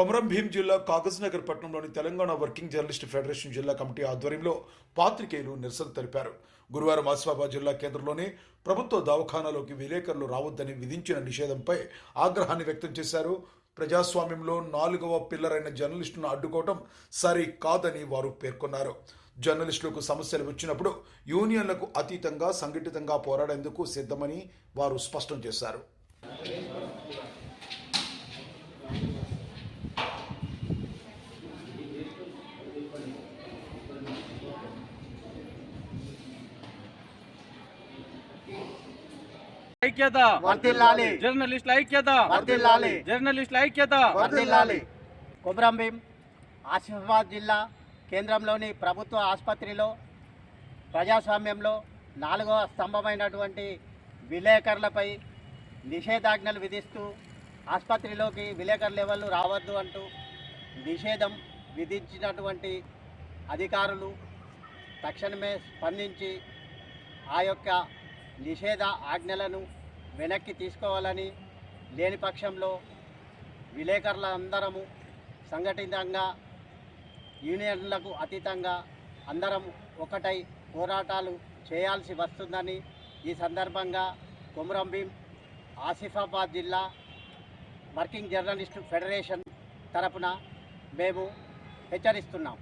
కొమరం భీం జిల్లా కాగజ్నగర్ పట్టణంలోని Telangana working journalist federation జిల్లా కమిటీ ఆధ్వర్యంలో పాత్రికేయులు నిరసన తెలిపారు. గురువారం ఆసిఫాబాద్ జిల్లా కేంద్రంలోని ప్రభుత్వ దవాఖానాలోకి విలేకరులు రావద్దని విధించిన నిషేధంపై ఆగ్రహాన్ని వ్యక్తం చేశారు. ప్రజాస్వామ్యంలో నాలుగవ పిల్లరైన జర్నలిస్టును అడ్డుకోవటం సరి కాదని వారు పేర్కొన్నారు. జర్నలిస్టులకు సమస్యలు వచ్చినప్పుడు యూనియన్లకు అతీతంగా సంఘటితంగా పోరాడేందుకు సిద్ధమని వారు స్పష్టం చేశారు. ఐక్యత. వర్ధిల్లాలి. జర్నలిస్టుల ఐక్యత. వర్ధిల్లాలి. జర్నలిస్టుల ఐక్యత. వర్ధిల్లాలి. కొమరం భీం ఆసిఫాబాద్ జిల్లా కేంద్రంలోని ప్రభుత్వ ఆసుపత్రిలో ప్రజాస్వామ్యంలో నాలుగవ స్తంభమైనటువంటి విలేకరులపై నిషేధాజ్ఞలు విధిస్తూ ఆసుపత్రిలోకి విలేకరులు ఎవరు రావద్దు అంటూ నిషేధం విధించినటువంటి అధికారులు తక్షణమే స్పందించి ఆ యొక్క నిషేధ ఆజ్ఞలను వెనక్కి తీసుకోవాలని లేని పక్షంలో విలేకరుల అందరము సంఘటితంగా యూనియన్లకు అతీతంగా అందరం ఒకటై పోరాటాలు చేయాల్సి వస్తుందని ఈ సందర్భంగా కొమురంభీం ఆసిఫాబాద్ జిల్లా వర్కింగ్ జర్నలిస్ట్ ఫెడరేషన్ తరపున మేము హెచ్చరిస్తున్నాం.